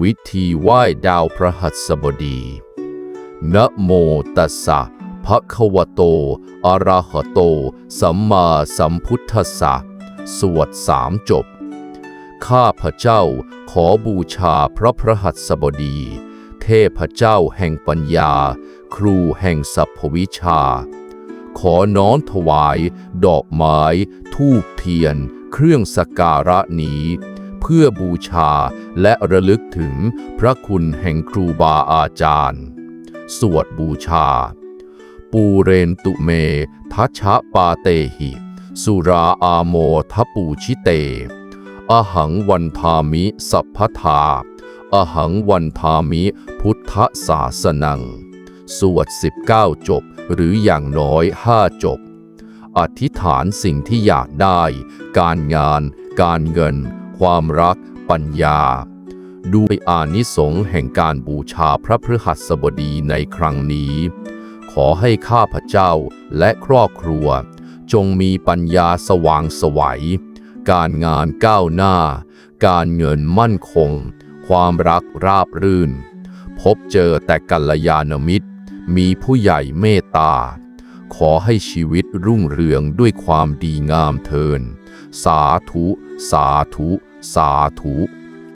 วิธีไหว้ดาวพระหัสบดี นะโมตัสสะภะคะวะโต อะระหะโต สัมมาสัมพุทธัสสะ สวดสามจบ ข้าพระเจ้าขอบูชาพระพระหัสบดี เทพเจ้าแห่งปัญญา ครูแห่งสัพพวิชา ขอน้อมถวาย ดอกไม้ ทูบเทียน เครื่องสกการะนี้ เพื่อบูชาและระลึกถึงพระคุณแห่งครูบาอาจารย์ สวดบูชา ปูเรนตุเมทัชชะปาเตหิ สุราอาโมทปูชิเต อหังวันทามิสัพพทา อหังวันทามิพุทธศาสนัง สวด 19 จบหรืออย่างน้อย5จบอธิษฐานสิ่งที่อยากได้ การงาน การเงิน ความรัก ปัญญา ด้วยอานิสงส์แห่งการบูชาพระพฤหัสบดีในครั้งนี้ ขอให้ข้าพเจ้าและครอบครัว จงมีปัญญาสว่างไสวัย การงานก้าวหน้า การเงินมั่นคง ความรักราบรื่น พบเจอแต่กัลยาณมิตร มีผู้ใหญ่เมตตา ขอให้ชีวิตรุ่งเรืองด้วยความดีงามเทิน สาธุ สาธุ สาธุ